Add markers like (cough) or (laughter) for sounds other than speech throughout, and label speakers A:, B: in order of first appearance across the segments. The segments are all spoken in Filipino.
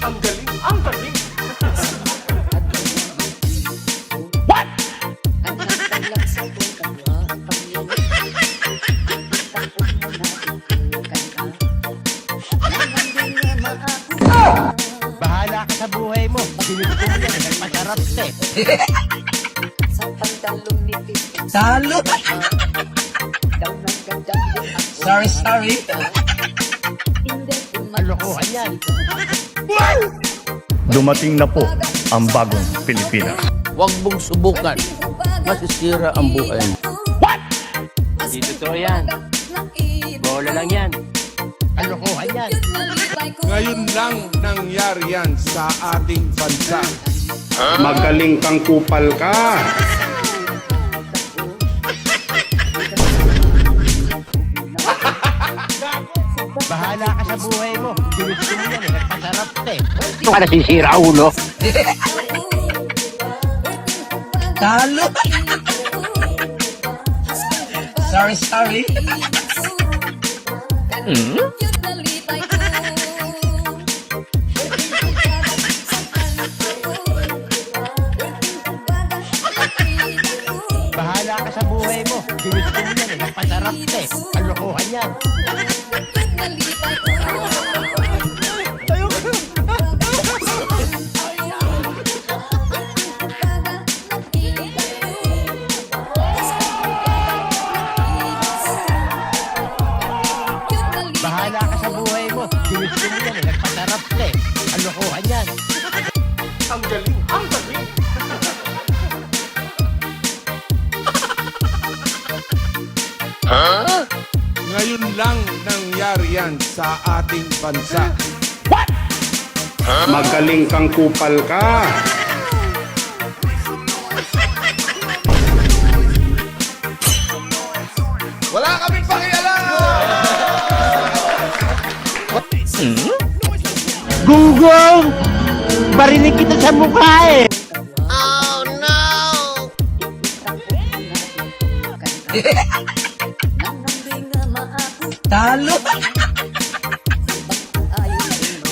A: Ang galing, ang galing. (laughs)
B: Bahala ka sa buhay mo. Yan, nagpasarap ka eh.
C: Sa pantalong ni Pipi
D: Talo! Sorry, sorry.
C: Hindi
B: Kalokohan yan.
E: Dumating na po ang bagong Pilipinas.
F: Huwag mong subukan. Masisira ang buhay mo.
B: Hindi totoo yan. Bola lang yan. Kalokohan yan.
A: Ngayon lang nangyari yan sa ating bansa.
G: Magaling kang kupal ka.
B: Bahala ka sa buhay mo. Sinubo mo yan, ka eh.
F: Ito ka nasisira, ulo.
D: Talo! Sorry, sorry.
B: Bahala ka sa buhay mo. Sinubo mo yan, nagpasarap ka eh. Kalokohan yan. Sinubo mo yan, nagpasarap ka eh. Kalokohan yan.
A: Ang galing, ang galing. Ngayon lang nangyari yan sa ating bansa.
G: Magaling kang kupal ka.
B: Gunggong! Barinig kita sa mukha eh!
D: Talo!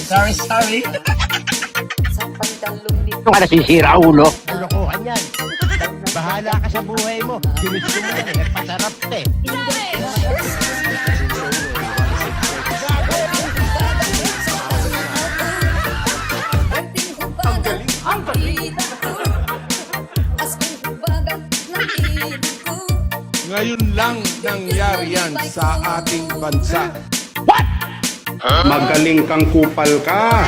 D: Sorry, sorry.
F: Ito ka nasisira, ulo.
B: Kalokohan yan. Bahala ka sa buhay mo. Sinubo mo nagpasarap ka eh.
A: Ngayon lang nangyari yan sa ating bansa.
G: Magaling kang kupal ka.